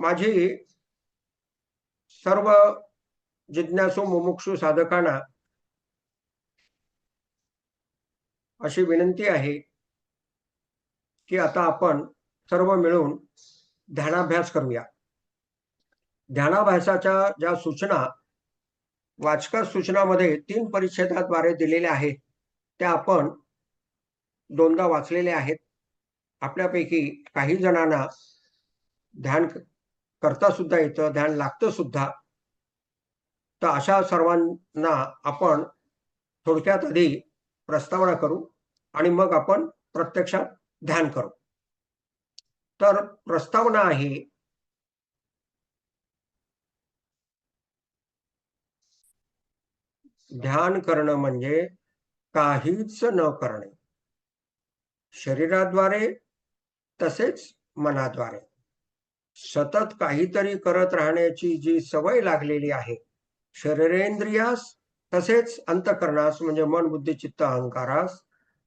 माझी सर्व जिज्ञासू मुमुक्षू साधकांना अशी विनंती आहे की आता आपण सर्व मिळून ध्यानाभ्यास करूया. ध्यानाभ्यासाच्या ज्या सूचना वाचकर सूचनामध्ये तीन परिच्छेदाद्वारे दिलेल्या आहेत त्या आपण दोनदा वाचलेल्या आहेत. आपल्यापैकी काही जणांना ध्यान करता सुद्धा येतं ध्यान लागतं सुद्धा तर अशा सर्वांना आपण थोडक्यात आधी प्रस्तावना करू आणि मग आपण प्रत्यक्षात ध्यान करू. तर प्रस्तावना आहे ध्यान करणं म्हणजे काहीच न करणे. शरीराद्वारे तसेच मनाद्वारे. सतत काहीतरी करत राहण्याची जी सवय लागलेली आहे शरीरेंद्रियास तसेच अंतकरणास म्हणजे मन बुद्धी चित्त अहंकारास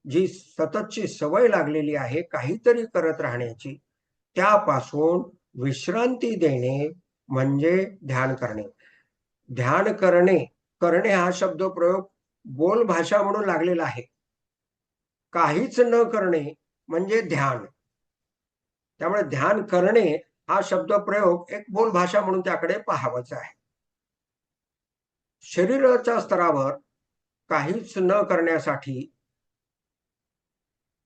जी सततची सवय लागलेली आहे काहीतरी करत राहण्याची त्यापासून विश्रांती देणे म्हणजे ध्यान करणे. ध्यान करणे करणे हा शब्द प्रयोग बोल भाषा म्हणून लागलेला आहे. काहीच न करणे म्हणजे ध्यान. त्यामुळे ध्यान करणे हा शब्द प्रयोग एक बोल भाषा म्हणून त्याकडे पाहावंच आहे. शरीराच्या स्तरावर काहीच न करण्यासाठी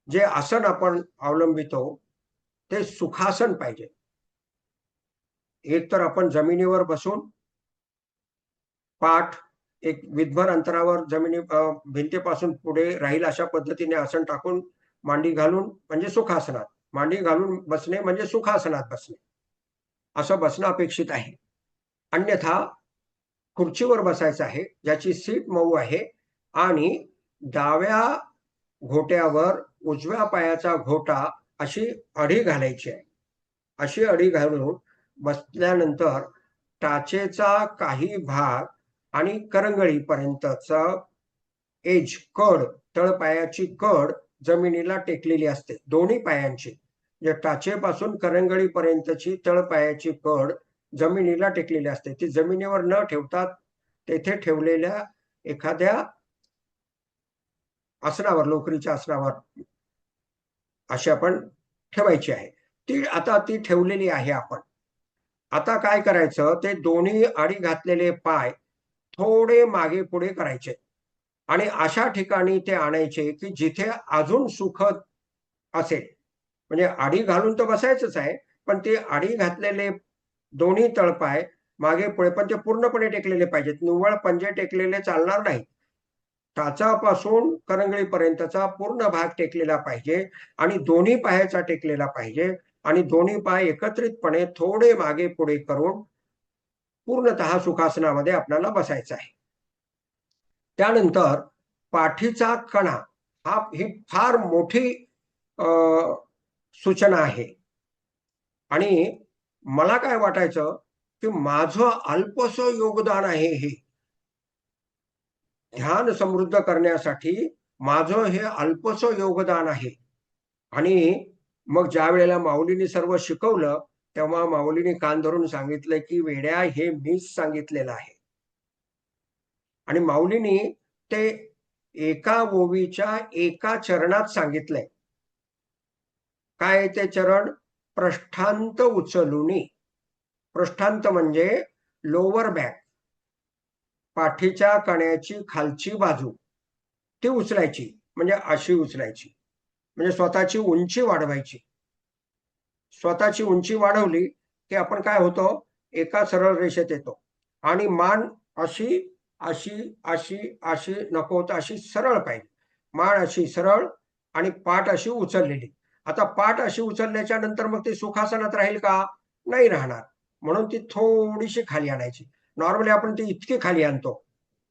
जे आसन आपण अवलंबितो ते सुखासन पाहिजे. एक तर आपण जमिनीवर बसून पाठ एक विधभर अंतरावर जमिनी भिंतीपासून पुढे राहील अशा पद्धतीने आसन टाकून मांडी घालून म्हणजे सुखासनात. मांडी घालून बसणे म्हणजे सुखासनात बसणे. असं बसणं अपेक्षित आहे. अन्यथा खुर्चीवर बसायचं आहे ज्याची सीट मऊ आहे आणि डाव्या घोट्यावर उजव्या पायाचा घोटा अशी अडी घालायची आहे. अशी अडी घालून बसल्यानंतर टाचेचा काही भाग आणि करंगळीपर्यंतचा एज कड तळपायाची कड जमिनीला टेकलेली असते. दोन्ही पायांची. म्हणजे टाचेपासून करंगळीपर्यंतची तळपायाची कड जमिनीला टेकलेली असते. ती जमिनीवर न ठेवता तेथे ठेवलेल्या एखाद्या आसनावर लोकरीच्या आसनावर अशी आपण ठेवायची आहे. ती आता ती ठेवलेली आहे आपण. आता काय करायचं? ते दोन्ही आडी घातलेले पाय थोडे मागे पुढे करायचे. आणि अशा ठिकाणी ते आणायचे की जिथे अजून सुखद असेल. म्हणजे आडी घालून तर बसायचंच आहे पण ते आडी घातलेले दोन्ही तळपाय मागे पुढे पण ते पूर्णपणे टेकलेले पाहिजेत. निव्वळ पंजे टेकलेले चालणार नाही टाचापासून करंगळीपर्यंतचा पूर्ण भाग टेकलेला पाहिजे आणि दोन्ही पायाचा टेकलेला पाहिजे आणि दोन्ही पाय एकत्रितपणे थोडे मागे पुढे करून पूर्णतः सुखासनामध्ये आपल्याला बसायचं आहे. त्यानंतर पाठीचा कणा हा ही फार मोठी सूचना आहे. आणि मला काय वाटायचं की माझं अल्पस योगदान आहे हे. ध्यान समृद्ध करण्यासाठी माझं हे अल्पस योगदान आहे. आणि मग ज्या वेळेला माऊलीने सर्व शिकवलं तेव्हा माऊलीने कान धरून सांगितलं की वेड्या हे मीच सांगितलेलं आहे. आणि माऊलीने ते एका ओवीच्या एका चरणात सांगितलंय. काय ते चरण? पृष्ठांत उचलुनी. पृष्ठांत म्हणजे लोअर बॅक पाठीच्या कण्याची खालची बाजू. ती उचलायची म्हणजे अशी उचलायची. म्हणजे स्वतःची उंची वाढवायची. स्वतःची उंची वाढवली की आपण काय होतो? एका सरळ रेषेत येतो. आणि मान अशी अशी अशी अशी नको तर अशी सरळ पाहिजे माळ अशी सरळ आणि पाठ अशी उचललेली. आता पाठ अशी उचलल्याच्या नंतर मग ती सुखासनात राहील का? नाही राहणार. म्हणून ती थोडीशी खाली आणायची. नॉर्मली आपण ती इतकी खाली आणतो.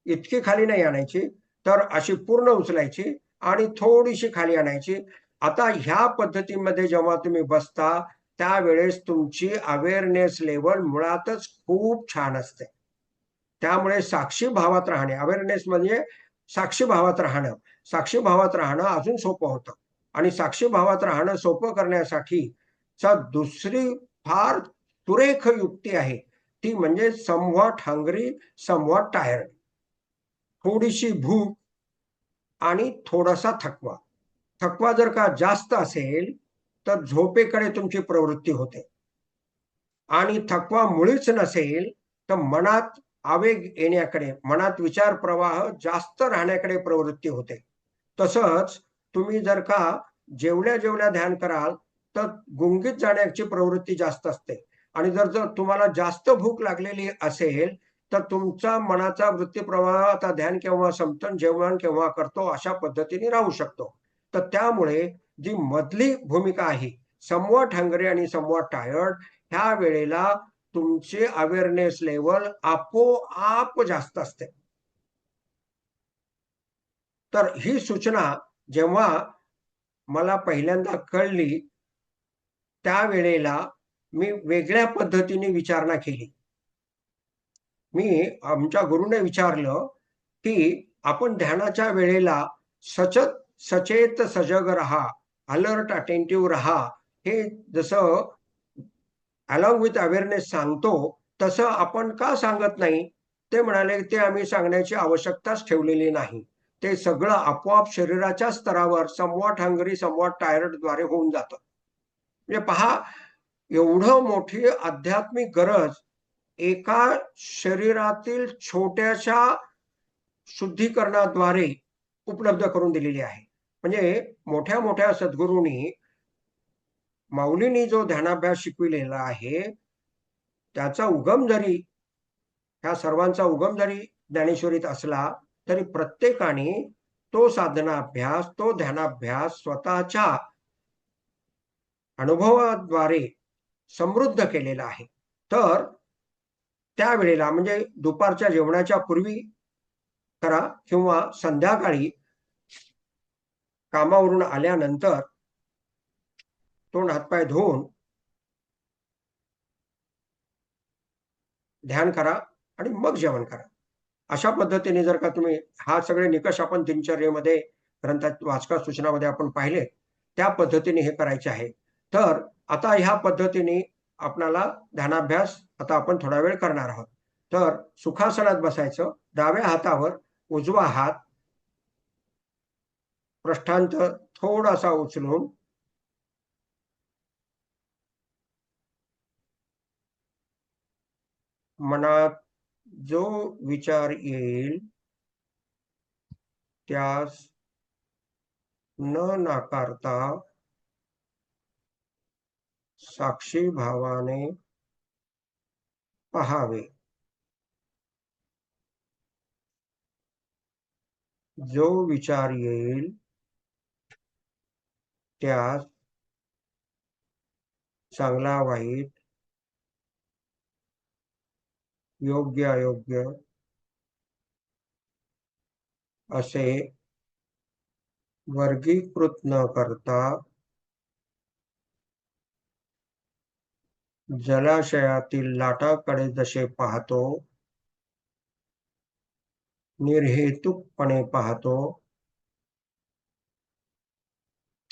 इतकी खाली नाही आणायची. तर अशी पूर्ण उचलायची आणि थोडीशी खाली आणायची. आता ह्या पद्धतीमध्ये जेव्हा तुम्ही बसता त्यावेळेस तुमची अवेअरनेस लेवल मुळातच खूप छान असते. त्यामुळे साक्षी भावात राहणे अवेअरनेस म्हणजे साक्षी भावात राहणं. साक्षी भावात राहणं अजून सोपं होतं. आणि साक्षी भावात राहणं सोपं करण्यासाठी चा दुसरी फार तुरेख युक्ती आहे. ती म्हणजे समवॉट हंगरी समवॉट टायर्ड थोडीशी भूक आणि थोडासा थकवा. थकवा जर का जास्त असेल तर झोपेकडे तुमची प्रवृत्ती होते. आणि थकवा मुळीच नसेल तर मनात आवेग येण्याकडे मनात विचार प्रवाह जास्त राहण्याकडे प्रवृत्ती होते. तसंच तुम्ही जर का जेवढ्या जेवढ्या ध्यान कराल तर गुंगीत जाण्याची प्रवृत्ती जास्त असते. आणि जर जर तुम्हाला जास्त भूक लागलेली असेल तर तुमचा मनाचा वृत्ती प्रवाह आता ध्यान केव्हा संपतं जेवण केव्हा करतो अशा पद्धतीने राहू शकतो. तर त्यामुळे जी मधली भूमिका आहे समवॉट हंगरी आणि समवॉट टायर्ड ह्या वेळेला तुमचे अवेअरनेस लेवल आपोआप जास्त असते. तर ही सूचना जेव्हा मला पहिल्यांदा कळली त्यावेळेला मी वेगळ्या पद्धतीने विचारणा केली. मी आमच्या गुरुने विचारलं की आपण ध्यानाच्या वेळेला सचत सचेत सजग रहा अलर्ट अटेंटिव्ह रहा हे जसं अलॉंग विथ अवेअरनेस सांगतो तसं आपण का सांगत नाही? ते म्हणाले ते आम्ही सांगण्याची आवश्यकताच ठेवलेली नाही. ते सगळं आपोआप शरीराच्या स्तरावर समवॉट हंगरी समवॉट टायर्डद्वारे होऊन जातं. म्हणजे पहा एवढं मोठी आध्यात्मिक गरज एका शरीरातील छोट्याशा शुद्धीकरणाद्वारे उपलब्ध करून दिलेली आहे. म्हणजे मोठ्या मोठ्या सद्गुरूंनी माऊलींनी जो ध्यानाभ्यास शिकविलेला आहे त्याचा उगम जरी ह्या सर्वांचा उगम जरी ज्ञानेश्वरीत असला तरी प्रत्येकाने तो साधनाभ्यास तो ध्यानाभ्यास स्वतःच्या अनुभवाद्वारे समृद्ध केलेला आहे. तर त्यावेळेला म्हणजे दुपारच्या जेवणाच्या पूर्वी करा किंवा संध्याकाळी कामावरून आल्यानंतर तोंड हातपाय धुवून ध्यान करा आणि मग जेवण करा. अशा पद्धतीने जर का तुम्ही हा सगळे निकष आपण दिनचर्येमध्ये ग्रंथात वाचका सूचनामध्ये आपण पाहिले त्या पद्धतीने हे करायचे आहे. तर आता ह्या पद्धतीने आपणाला ध्यानाभ्यास आता आपण थोडा वेळ करणार आहोत. तर सुखासनात बसायचं डाव्या हातावर उजवा हात पृष्ठांत थोडासा उचलून मनात जो विचार येईल त्यास न नाकारता साक्षी भावाने पहावे. जो विचार येईल त्यास चांगला वाईट योग्य अयोग्य. असे वर्गीकृत न करता जलाशयातील लाटाकडे जसे पाहतो निर्हेतुकपणे पाहतो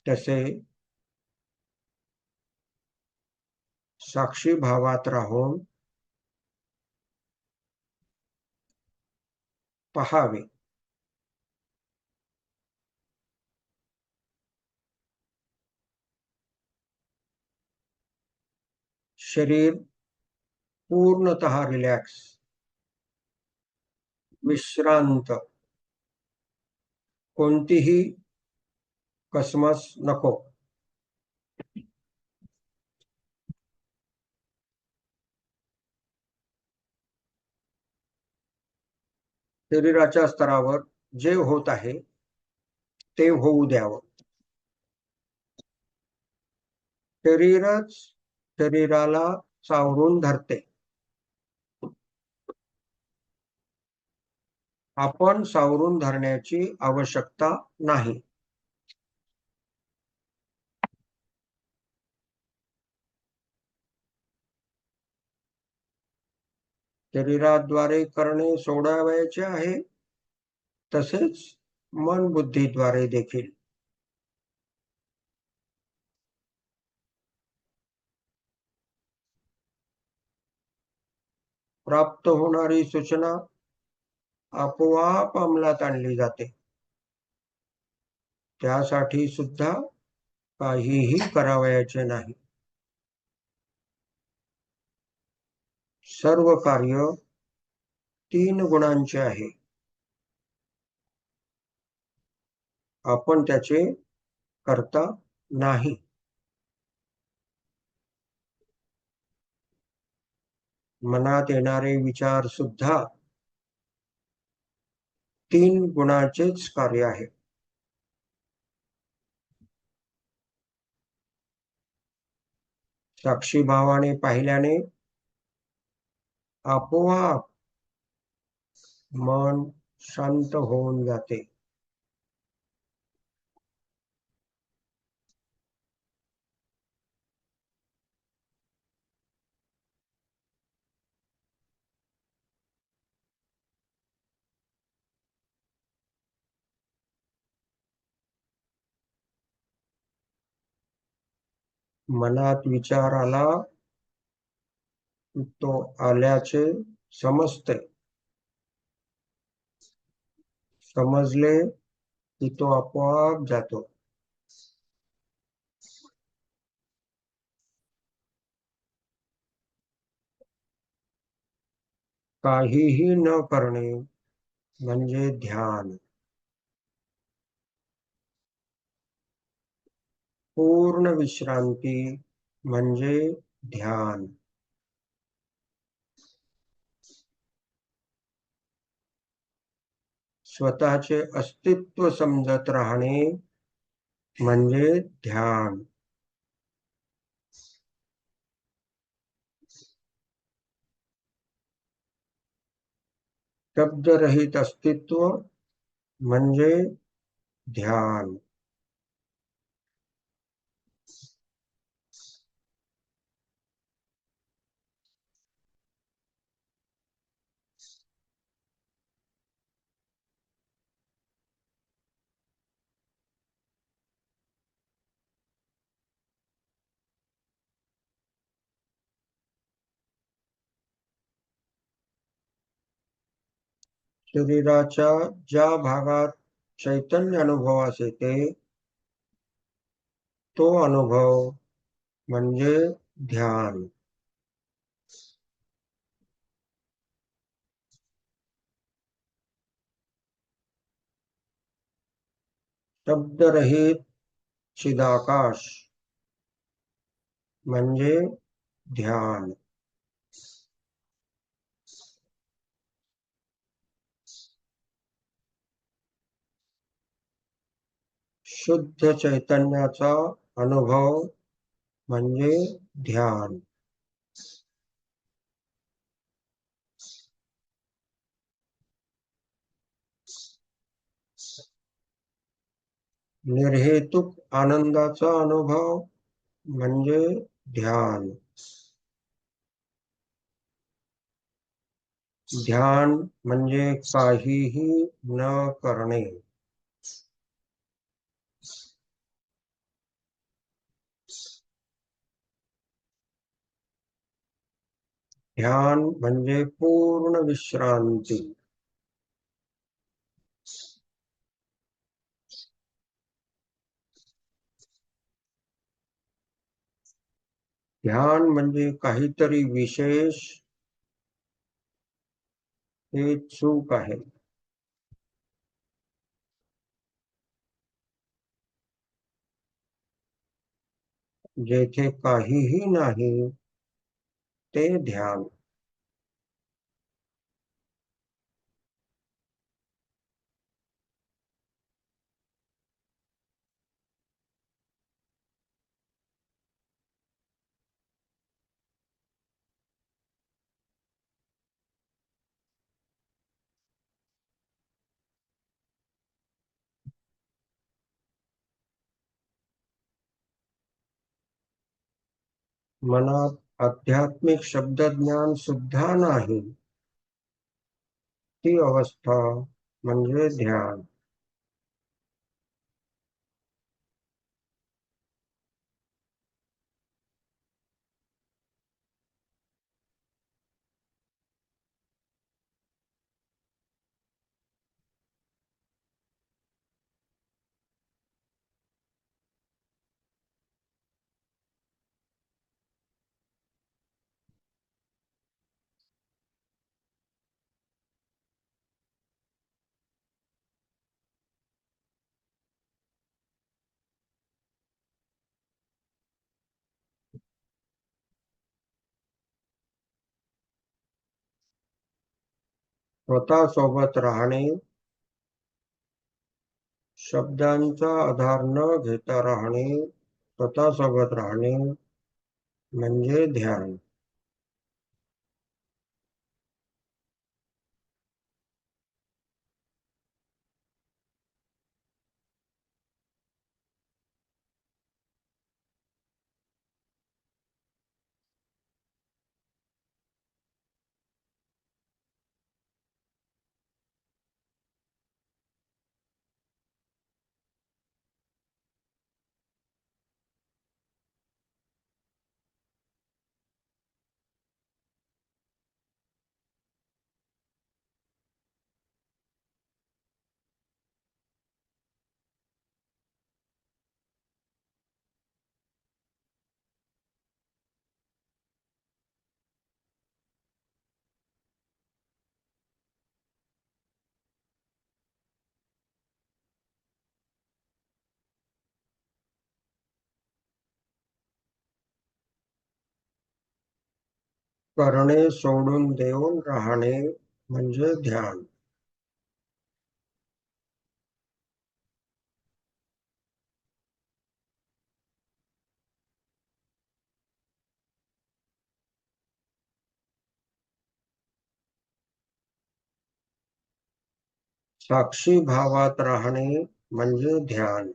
तसे साक्षी भावात राहून पहावे। शरीर पूर्णतः रिलैक्स विश्रांत। कोणतीही कसमस नको। शरीराच्या स्तरावर जे होत आहे ते होऊ द्यावं. शरीरच शरीराला सावरून धरते. आपण सावरून धरण्याची आवश्यकता नाही. शरीराद्वारे करणे सोडावायचे आहे. तसेच मन बुद्धीद्वारे देखील. प्राप्त होणारी सूचना आपोआप अंमलात आणली जाते. त्यासाठी सुद्धा काहीही करावयाचे नाही. सर्व कार्य तीन गुणांचे आहे. आपण त्याचे करता नाही. मनात येणारे विचार सुद्धा तीन गुणाचेच कार्य आहे. साक्षी भावाने पाहिल्याने आपोआप मन शांत होऊन जाते. मनात विचार आला तो आल्याचे समजते समजले की तो आपोआप जातो। काहीही न करणे म्हणजे ध्यान। पूर्ण विश्रांती म्हणजे ध्यान। स्वतःचे अस्तित्व समजत राहणे म्हणजे ध्यान. शब्दरहित अस्तित्व म्हणजे ध्यान. शरीराच्या ज्या भागात चैतन्य अनुभवास येते तो अनुभव म्हणजे ध्यान. शब्दरहित चिदाकाश म्हणजे ध्यान. शुद्ध चैतन्याचा अनुभव म्हणजे ध्यान. निर्हेतुक आनंदाचा अनुभव म्हणजे ध्यान. ध्यान म्हणजे काहीही न करणे. ध्यान म्हणजे पूर्ण विश्रांती. ध्यान म्हणजे काहीतरी विशेष हे चूक आहे. जेथे काहीही नाही ते ध्यान। मनात आध्यात्मिक शब्दज्ञान सुद्धा नाही. ती अवस्था म्हणजे ध्यान. स्वतः सोबत राहणे शब्दांचा आधार न घेता राहणे स्वतः सोबत राहणे म्हणजे ध्यान. करणे सोडून देऊन राहणे म्हणजे ध्यान. साक्षी भावात राहणे म्हणजे ध्यान.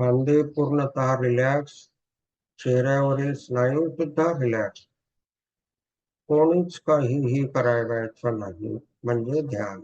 खांदे पूर्णतः रिलॅक्स चेहऱ्यावरील स्नायू सुद्धा रिलॅक्स कोणीच काहीही करायचं नाही म्हणजे ध्यान.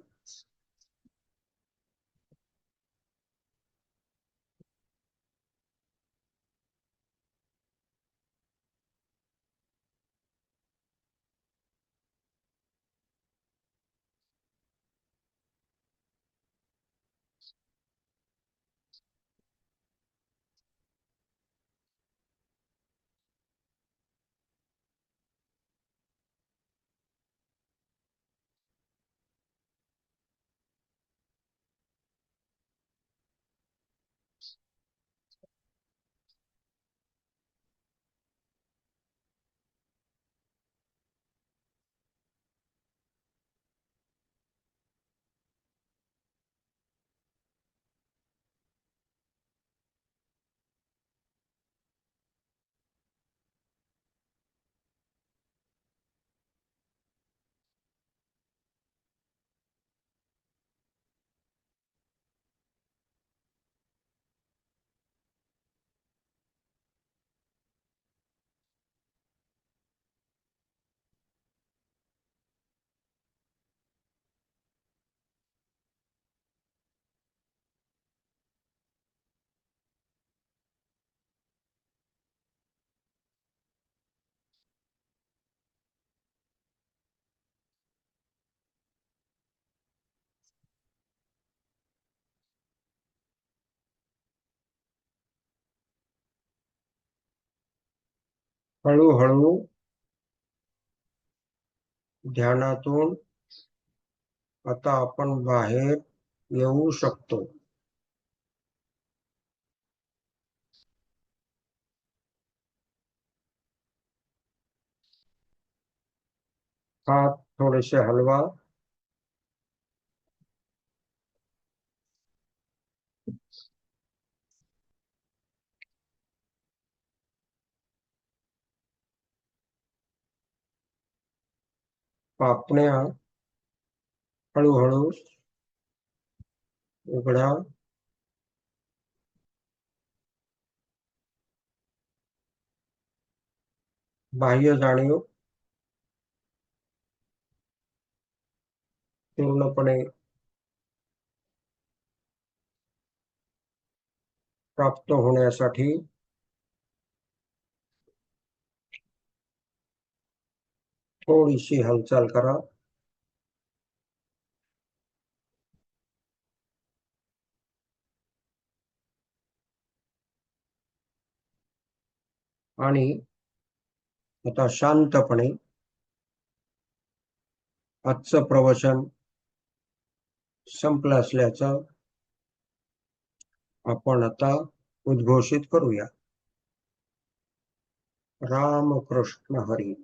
हळूहळू ध्यानातून आता आपण बाहेर येऊ शकतो. थोड़े से हलवा. पापण्या हळूहळू उघडा. बाह्य जाणीव पूर्णपणे प्राप्त होण्यासाठी थोडीशी हालचाल करा. आणि आता शांतपणे आजचं प्रवचन संपलं असल्याचं आपण आता उद्घोषित करूया. रामकृष्ण हरी.